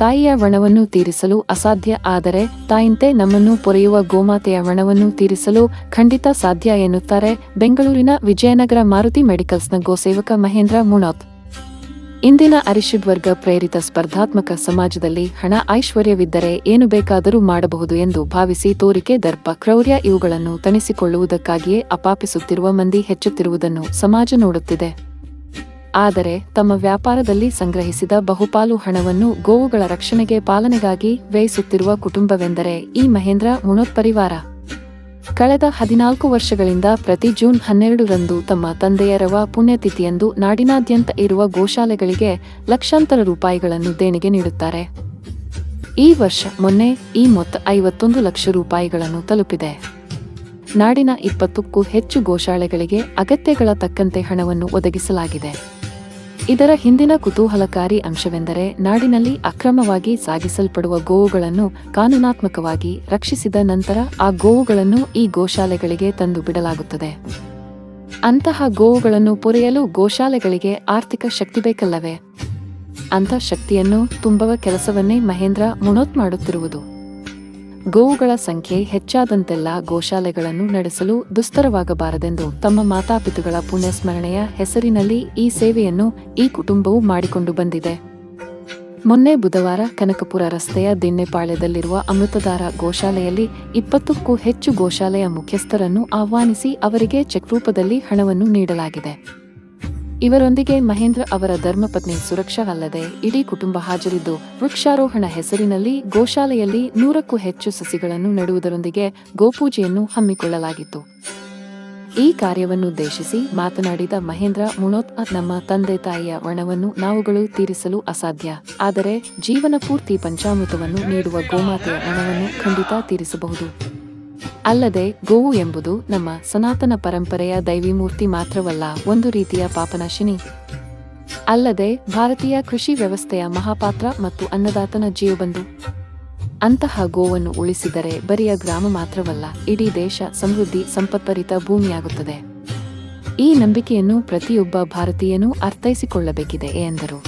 ತಾಯಿಯ ವಣವನ್ನು ತೀರಿಸಲು ಅಸಾಧ್ಯ, ಆದರೆ ತಾಯಿಂತೆ ನಮ್ಮನ್ನು ಪೊರೆಯುವ ಗೋಮಾತೆಯ ವಣವನ್ನು ತೀರಿಸಲು ಖಂಡಿತ ಸಾಧ್ಯ ಎನ್ನುತ್ತಾರೆ ಬೆಂಗಳೂರಿನ ವಿಜಯನಗರ ಮಾರುತಿ ಮೆಡಿಕಲ್ಸ್ನ ಗೋಸೇವಕ ಮಹೇಂದ್ರ ಮುಣೋತ್. ಇಂದಿನ ಅರಿಷಿಬ್ ವರ್ಗ ಪ್ರೇರಿತ ಸ್ಪರ್ಧಾತ್ಮಕ ಸಮಾಜದಲ್ಲಿ ಹಣ ಐಶ್ವರ್ಯವಿದ್ದರೆ ಏನು ಬೇಕಾದರೂ ಮಾಡಬಹುದು ಎಂದು ಭಾವಿಸಿ ತೋರಿಕೆ ದರ್ಪ, ಕ್ರೌರ್ಯ ಇವುಗಳನ್ನು ತಣಿಸಿಕೊಳ್ಳುವುದಕ್ಕಾಗಿಯೇ ಅಪಾಪಿಸುತ್ತಿರುವ ಮಂದಿ ಹೆಚ್ಚುತ್ತಿರುವುದನ್ನು ಸಮಾಜ ನೋಡುತ್ತಿದೆ. ಆದರೆ ತಮ್ಮ ವ್ಯಾಪಾರದಲ್ಲಿ ಸಂಗ್ರಹಿಸಿದ ಬಹುಪಾಲು ಹಣವನ್ನು ಗೋವುಗಳ ರಕ್ಷಣೆಗೆ ಪಾಲನೆಗಾಗಿ ವ್ಯಯಿಸುತ್ತಿರುವ ಕುಟುಂಬವೆಂದರೆ ಈ ಮಹೇಂದ್ರ ಮುಣೋತ್ ಪರಿವಾರ ಕಳೆದ ಹದಿನಾಲ್ಕು ವರ್ಷಗಳಿಂದ ಪ್ರತಿ ಜೂನ್ ಹನ್ನೆರಡರಂದು ತಮ್ಮ ತಂದೆಯರವ ಪುಣ್ಯತಿಥಿಯಂದು ನಾಡಿನಾದ್ಯಂತ ಇರುವ ಗೋಶಾಲೆಗಳಿಗೆ ಲಕ್ಷಾಂತರ ರೂಪಾಯಿಗಳನ್ನು ದೇಣಿಗೆ ನೀಡುತ್ತಾರೆ. ಈ ವರ್ಷ ಮೊನ್ನೆ ಈ ಮೊತ್ತ ಐವತ್ತೊಂದು ಲಕ್ಷ ರೂಪಾಯಿಗಳನ್ನು ತಲುಪಿದೆ. ನಾಡಿನ ಇಪ್ಪತ್ತಕ್ಕೂ ಹೆಚ್ಚು ಗೋಶಾಲೆಗಳಿಗೆ ಅಗತ್ಯಗಳ ತಕ್ಕಂತೆ ಹಣವನ್ನು ಒದಗಿಸಲಾಗಿದೆ. ಇದರ ಹಿಂದಿನ ಕುತೂಹಲಕಾರಿ ಅಂಶವೆಂದರೆ ನಾಡಿನಲ್ಲಿ ಅಕ್ರಮವಾಗಿ ಸಾಗಿಸಲ್ಪಡುವ ಗೋವುಗಳನ್ನು ಕಾನೂನಾತ್ಮಕವಾಗಿ ರಕ್ಷಿಸಿದ ನಂತರ ಆ ಗೋವುಗಳನ್ನು ಈ ಗೋಶಾಲೆಗಳಿಗೆ ತಂದು ಬಿಡಲಾಗುತ್ತದೆ. ಅಂತಹ ಗೋವುಗಳನ್ನು ಪೊರೆಯಲು ಗೋಶಾಲೆಗಳಿಗೆ ಆರ್ಥಿಕ ಶಕ್ತಿ ಬೇಕಲ್ಲವೇ? ಅಂಥ ಶಕ್ತಿಯನ್ನು ತುಂಬುವ ಕೆಲಸವನ್ನೇ ಮಹೇಂದ್ರ ಮುಣೋತ್ ಮಾಡುತ್ತಿರುವುದು. ಗೋವುಗಳ ಸಂಖ್ಯೆ ಹೆಚ್ಚಾದಂತೆಲ್ಲ ಗೋಶಾಲೆಗಳನ್ನು ನಡೆಸಲು ದುಸ್ತರವಾಗಬಾರದೆಂದು ತಮ್ಮ ಮಾತಾಪಿತುಗಳ ಪುಣ್ಯಸ್ಮರಣೆಯ ಹೆಸರಿನಲ್ಲಿ ಈ ಸೇವೆಯನ್ನು ಈ ಕುಟುಂಬವು ಮಾಡಿಕೊಂಡು ಬಂದಿದೆ. ಮೊನ್ನೆ ಬುಧವಾರ ಕನಕಪುರ ರಸ್ತೆಯ ದಿನ್ನೆಪಾಳ್ಯದಲ್ಲಿರುವ ಅಮೃತಧಾರ ಗೋಶಾಲೆಯಲ್ಲಿ ಇಪ್ಪತ್ತಕ್ಕೂ ಹೆಚ್ಚು ಗೋಶಾಲೆಯ ಮುಖ್ಯಸ್ಥರನ್ನು ಆಹ್ವಾನಿಸಿ ಅವರಿಗೆ ಚೆಕ್ ರೂಪದಲ್ಲಿ ಹಣವನ್ನು ನೀಡಲಾಗಿದೆ. ಇವರೊಂದಿಗೆ ಮಹೇಂದ್ರ ಅವರ ಧರ್ಮಪತ್ನಿ ಸುರಕ್ಷಾ ಅಲ್ಲದೆ ಇಡೀ ಕುಟುಂಬ ಹಾಜರಿದ್ದು ವೃಕ್ಷಾರೋಹಣ ಹೆಸರಿನಲ್ಲಿ ಗೋಶಾಲೆಯಲ್ಲಿ ನೂರಕ್ಕೂ ಹೆಚ್ಚು ಸಸಿಗಳನ್ನು ನೆಡುವುದರೊಂದಿಗೆ ಗೋಪೂಜೆಯನ್ನು ಹಮ್ಮಿಕೊಳ್ಳಲಾಗಿತ್ತು. ಈ ಕಾರ್ಯವನ್ನುದ್ದೇಶಿಸಿ ಮಾತನಾಡಿದ ಮಹೇಂದ್ರ, ಮುಣೋತ್ ನಮ್ಮ ತಂದೆ ತಾಯಿಯ ಋಣವನ್ನು ನಾವುಗಳು ತೀರಿಸಲು ಅಸಾಧ್ಯ. ಆದರೆ ಜೀವನ ಪೂರ್ತಿ ಪಂಚಾಮೃತವನ್ನು ನೀಡುವ ಗೋಮಾತೆಯ ಋಣವನ್ನು ಖಂಡಿತ ತೀರಿಸಬಹುದು. ಅಲ್ಲದೆ ಗೋವು ಎಂಬುದು ನಮ್ಮ ಸನಾತನ ಪರಂಪರೆಯ ದೈವಿ ಮೂರ್ತಿ ಮಾತ್ರವಲ್ಲ, ಒಂದು ರೀತಿಯ ಪಾಪನಾಶಿನಿ ಅಲ್ಲದೆ ಭಾರತೀಯ ಕೃಷಿ ವ್ಯವಸ್ಥೆಯ ಮಹಾಪಾತ್ರ ಮತ್ತು ಅನ್ನದಾತನ ಜೀವಬಂಧು. ಅಂತಹ ಗೋವನ್ನು ಉಳಿಸಿದರೆ ಬರಿಯ ಗ್ರಾಮ ಮಾತ್ರವಲ್ಲ, ಇಡೀ ದೇಶ ಸಮೃದ್ಧಿ ಸಂಪತ್ಪರಿತ ಭೂಮಿಯಾಗುತ್ತದೆ. ಈ ನಂಬಿಕೆಯನ್ನು ಪ್ರತಿಯೊಬ್ಬ ಭಾರತೀಯನೂ ಅರ್ಥೈಸಿಕೊಳ್ಳಬೇಕಿದೆ ಎಂದರು.